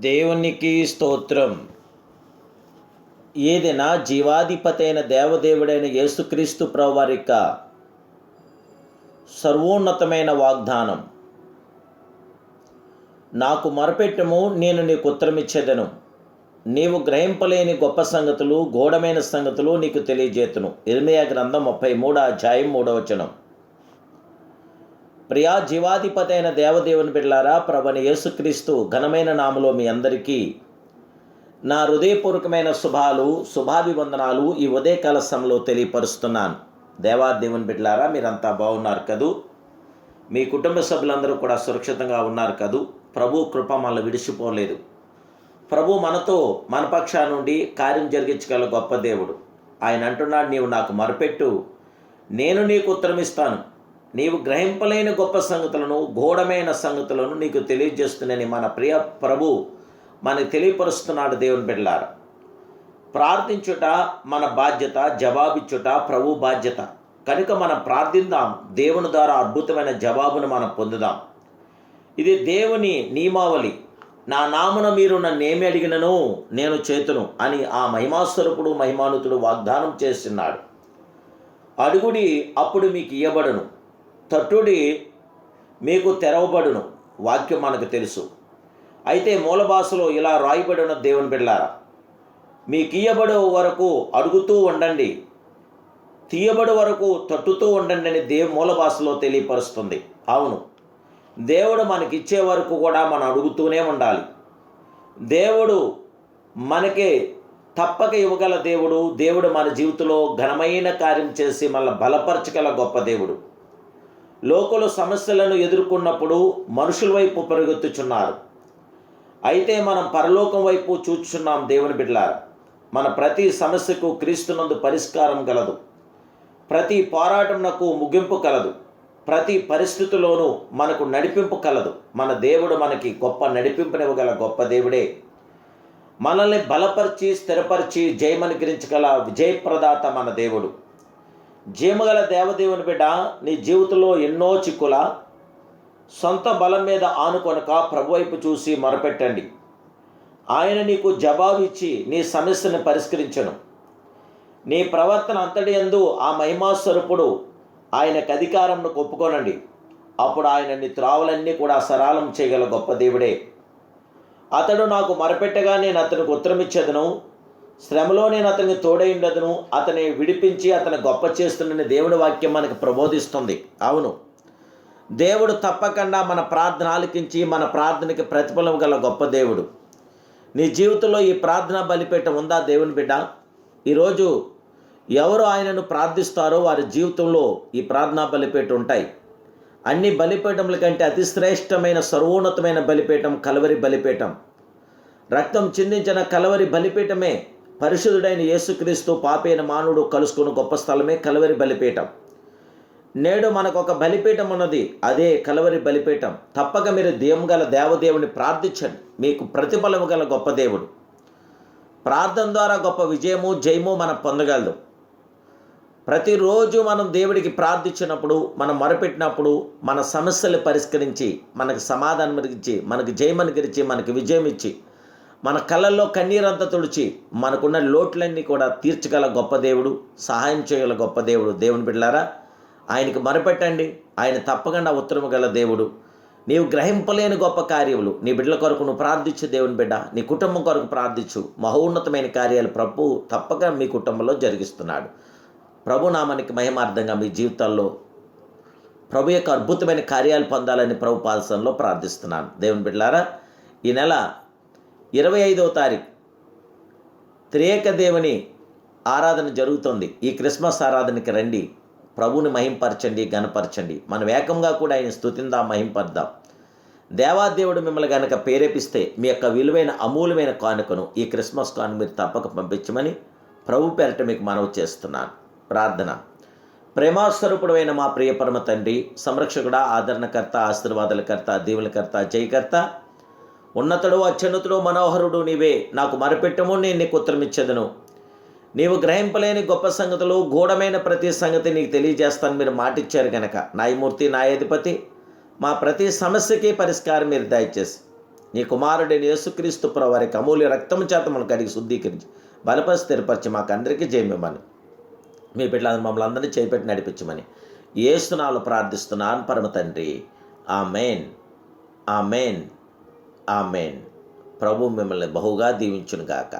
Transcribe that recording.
దేవునికి స్తోత్రం. ఏదైనా జీవాధిపతైన దేవదేవుడైన యేసుక్రీస్తు ప్రవారిక సర్వోన్నతమైన వాగ్దానం. నాకు మరపెట్టము నేను నీకు ఉత్తరమిచ్చేదను. నీవు గ్రహింపలేని గొప్ప సంగతులు ఘోడమైన సంగతులు నీకు తెలియజేతును. ఇర్మియా గ్రంథం ముప్పై మూడో అధ్యాయం మూడవచనం ప్రియా జీవాధిపతి అయిన దేవదేవుని బిడ్లారా ప్రభని యేసుక్రీస్తు ఘనమైన నామలో మీ అందరికీ నా హృదయపూర్వకమైన శుభాలు శుభాభివందనాలు ఈ ఉదయకాల సమయంలో తెలియపరుస్తున్నాను. దేవాదేవుని బిడ్లారా మీరంతా బాగున్నారు కదూ? మీ కుటుంబ సభ్యులందరూ కూడా సురక్షితంగా ఉన్నారు కదూ? ప్రభు కృప మనల్ని విడిచిపోలేదు. ప్రభు మనతో మన పక్షా నుండి కార్యం జరిగించగల గొప్ప దేవుడు. ఆయన అంటున్నాడు నీవు నాకు మరపెట్టు నేను నీకు ఉత్తరమిస్తాను. నీవు గ్రహింపలేని గొప్ప సంగతులను ఘోడమైన సంగతులను నీకు తెలియజేస్తున్నని మన ప్రియ ప్రభు మనకు తెలియపరుస్తున్నాడు దేవుని బిడ్డలారా. ప్రార్థించుట మన బాధ్యత జవాబిచ్చుట ప్రభు బాధ్యత. కనుక మనం ప్రార్థిద్దాం దేవుని ద్వారా అద్భుతమైన జవాబును మనం పొందుదాం. ఇది దేవుని నియమావళి. నా నామున మీరు నన్ను ఏమి అడిగినను నేను చేతును అని ఆ మహిమాస్వరూపుడు మహిమానుతుడు వాగ్దానం చేస్తున్నాడు. అడుగుడి అప్పుడు మీకు ఇయ్యబడను. తట్టుడి మీకు తెరవబడును వాక్యం మనకు తెలుసు. అయితే మూల భాషలో ఇలా రాయబడిన దేవుని బిడ్డారా మీ ఇయ్యబడే వరకు అడుగుతూ ఉండండి తీయబడి వరకు తట్టుతూ ఉండండి అని దేవు మూల భాషలో తెలియపరుస్తుంది. అవును దేవుడు మనకిచ్చే వరకు కూడా మనం అడుగుతూనే ఉండాలి. దేవుడు మనకి తప్పక ఇవ్వగల దేవుడు దేవుడు మన జీవితంలో ఘనమైన కార్యం చేసి మళ్ళీ బలపరచగల గొప్ప దేవుడు. లోకల సమస్యలను ఎదుర్కొన్నప్పుడు మనుషుల వైపు పరిగెత్తుచున్నారు. అయితే మనం పరలోకం వైపు చూచుచున్నాం దేవుని బిడ్డలారు. మన ప్రతి సమస్యకు క్రీస్తునందు పరిష్కారం గలదు ప్రతి పోరాటంనకు ముగింపు కలదు. ప్రతి పరిస్థితిలోనూ మనకు నడిపింపు కలదు. మన దేవుడు మనకి గొప్ప నడిపింపునివ్వగల గొప్ప దేవుడే. మనల్ని బలపరిచి స్థిరపరిచి జయమనుగ్రహించగల విజయప్రదాత మన దేవుడు. జీమగల దేవదేవుని బిడ్డ నీ జీవితంలో ఎన్నో చిక్కుల సొంత బలం మీద ఆనుకొనక ప్రభు వైపు చూసి మొరపెట్టండి. ఆయన నీకు జవాబు ఇచ్చి నీ సమస్యను పరిష్కరించను. నీ ప్రవర్తన అంతటి ఎందు ఆ మహిమాస్వరూపుడు ఆయనకు అధికారంను ఒప్పుకోనండి అప్పుడు ఆయన నీ త్రావులన్నీ కూడా సరళం చేయగల గొప్ప దేవుడే. అతడు నాకు మరపెట్టగా నేను అతనికి ఉత్తరమిచ్చేదను. శ్రమలో నేను అతనికి తోడైండదును అతని విడిపించి అతను గొప్ప చేస్తున్న దేవుడి వాక్యం మనకు ప్రబోధిస్తుంది. అవును. దేవుడు తప్పకుండా మన ప్రార్థన ఆలకించి మన ప్రార్థనకి ప్రతిఫలం గల గొప్ప దేవుడు. నీ జీవితంలో ఈ ప్రార్థన బలిపీఠం ఉందా దేవుని బిడ్డ? ఈరోజు ఎవరు ఆయనను ప్రార్థిస్తారో వారి జీవితంలో ఈ ప్రార్థనా బలిపీఠం ఉంటాయి. అన్ని బలిపీఠముల కంటే అతి శ్రేష్టమైన సర్వోన్నతమైన బలిపీఠం కలవరి బలిపీఠం. రక్తం చిందించిన కలవరి బలిపీఠమే పరిశుద్ధుడైన యేసుక్రీస్తు పాపైన మానవుడు కలుసుకున్న గొప్ప స్థలమే కలవరి బలిపీఠం. నేడు మనకు ఒక బలిపీఠం ఉన్నది. అదే కలవరి బలిపీఠం. తప్పక మీరు దేవం గల దేవదేవుని ప్రార్థించండి. మీకు ప్రతిఫలం గల గొప్ప దేవుడు. ప్రార్థన ద్వారా గొప్ప విజయము జయము మనం పొందగలదు. ప్రతిరోజు మనం దేవుడికి ప్రార్థించినప్పుడు మనం మొరపెట్టినప్పుడు మన సమస్యలు పరిష్కరించి మనకు సమాధానం ఇచ్చి మనకు జయమనుకరించి మనకు విజయం ఇచ్చి మన కళ్ళల్లో కన్నీరంతా తుడిచి మనకున్న లోట్లన్నీ కూడా తీర్చగల గొప్ప దేవుడు సహాయం చేయగల గొప్ప దేవుడు. దేవుని బిడ్డారా ఆయనకు మరపెట్టండి. ఆయన తప్పకుండా ఉత్తరము గల దేవుడు. నీవు గ్రహింపలేని గొప్ప కార్యములు. నీ బిడ్డల కొరకు నువ్వు ప్రార్థించు దేవుని బిడ్డ. నీ కుటుంబం కొరకు ప్రార్థించు. మహోన్నతమైన కార్యాలు ప్రభు తప్పక మీ కుటుంబంలో జరిగిస్తున్నాడు. ప్రభు నామానికి మహిమార్థంగా మీ జీవితాల్లో ప్రభు యొక్క అద్భుతమైన కార్యాలు పొందాలని ప్రభు పాదసంలో ప్రార్థిస్తున్నాను. దేవుని బిడ్డలారా ఈ నెల ఇరవై ఐదవ తారీఖు త్రియేక దేవుని ఆరాధన జరుగుతుంది. ఈ క్రిస్మస్ ఆరాధనకి రండి. ప్రభుని మహింపరచండి గనపరచండి మనం ఏకంగా కూడా ఆయన స్థుతిందాం మహింపర్దాం దేవాదేవుడు మిమ్మల్ని గనక ప్రేరేపిస్తే మీ యొక్క విలువైన అమూల్యమైన కానుకను ఈ క్రిస్మస్ కాను మీరు తప్పక పంపించమని ప్రభు పేరట మీకు మనవి చేస్తున్నాను. ప్రార్థన. ప్రేమాస్వరూపుడమైన మా ప్రియపరమ తండ్రి సంరక్షకుడ ఆదరణకర్త ఆశీర్వాదాలకర్త దీవులకర్త జయకర్త ఉన్నతుడు అత్యున్నతుడు మనోహరుడు నీవే. నాకు మరపెట్టము నేను నీకు ఉత్తరమిచ్చేదను. నీవు గ్రహింపలేని గొప్ప సంగతులు గూఢమైన ప్రతి సంగతి నీకు తెలియజేస్తాను మీరు మాటిచ్చారు కనుక న్యాయమూర్తి న్యాయాధిపతి మా ప్రతి సమస్యకి పరిష్కారం మీరు దయచేసి. నీ కుమారుడైన యేసుక్రీస్తు ప్రవారికి అమూల్య రక్తము చేత మనకు అడిగి శుద్ధీకరించి బలపరిచి స్థిరపరిచి మాకు అందరికీ జయమిమ్మని మీ బిడ్డలందరూ మమ్మల్ని అందరినీ చేపెట్టి నడిపించమని ఏసునాలు ప్రార్థిస్తున్నాను పరమ తండ్రి. ఆ మెయిన్ ఆ మెయిన్ ఆమెన్. ప్రభు మిమ్మల్ని బహుగా దీవించునుగాక.